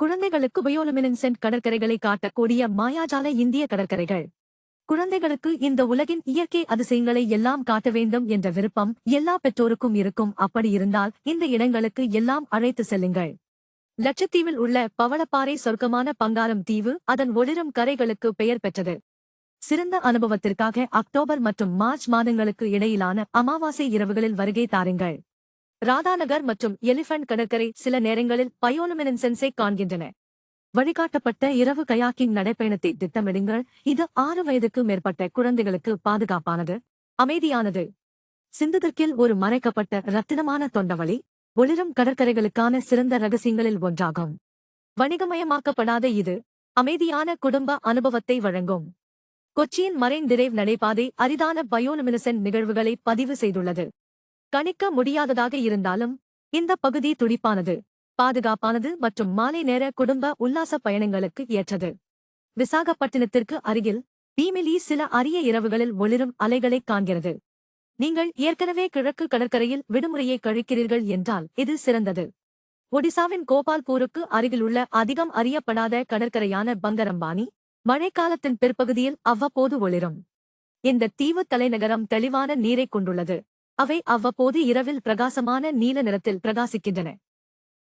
குழந்தைகளுக்கு பயோலுமினன்சென்ட் கடற்கரைகளை காட்டக்கூடிய மாயாஜால இந்திய கடற்கரைகள். குழந்தைகளுக்கு இந்த உலகின் இயற்கை அதிசயங்களை எல்லாம் காட்ட வேண்டும் என்ற விருப்பம் எல்லா பெற்றோருக்கும் இருக்கும். அப்படி இருந்தால் இந்த இடங்களுக்கு எல்லாம் அழைத்து செல்லுங்கள். லட்சத்தீவில் உள்ள பவளப்பாறை சொர்க்கமான பங்காரம் தீவு அதன் ஒளிரும் கரைகளுக்கு பெயர் பெற்றது. சிறந்த அனுபவத்திற்காக அக்டோபர் மற்றும் மார்ச் மாதங்களுக்கு இடையிலான அமாவாசை இரவுகளில் வருகை தாருங்கள். ராதாநகர் மற்றும் எலிஃபண்ட் கடற்கரை சில நேரங்களில் பயோலுமினன்சென்ஸை காண்கின்றன. வழிகாட்டப்பட்ட இரவு கயாக்கிங் நடைப்பயணத்தை திட்டமிடுங்கள். இது ஆறு வயதுக்கு மேற்பட்ட குழந்தைகளுக்கு பாதுகாப்பானது அமைதியானது. சிந்துதற்கில் ஒரு மறைக்கப்பட்ட ரத்தினமான தொண்டவழி ஒளிரும் கடற்கரைகளுக்கான சிறந்த ரகசியங்களில் ஒன்றாகும். வணிகமயமாக்கப்படாத இது அமைதியான குடும்ப அனுபவத்தை வழங்கும். கொச்சியின் மரைன் டிரைவ் நடைபாதை அரிதான பயோலுமினசென்ட் நிகழ்வுகளை பதிவு செய்துள்ளது. கணிக்க முடியாததாக இருந்தாலும் இந்த பகுதி துடிப்பானது பாதுகாப்பானது மற்றும் மாலை நேர குடும்ப உல்லாச பயணங்களுக்கு ஏற்றது. விசாகப்பட்டினத்திற்கு அருகில் பீமிலி சில அரிய இரவுகளில் ஒளிரும் அலைகளைக் காண்கிறது. நீங்கள் ஏற்கனவே கிழக்கு கடற்கரையில் விடுமுறையை கழிக்கிறீர்கள் என்றால் இது சிறந்தது. ஒடிசாவின் கோபால்பூருக்கு அருகிலுள்ள அதிகம் அறியப்படாத கடற்கரையான பங்கரம்பானி மழைக்காலத்தின் பிற்பகுதியில் அவ்வப்போது ஒளிரும். இந்த தீவு தலைநகரம் தெளிவான நீரைக் கொண்டுள்ளது. அவை அவ்வப்போது இரவில் பிரகாசமான நீல நிறத்தில் பிரகாசிக்கின்றன.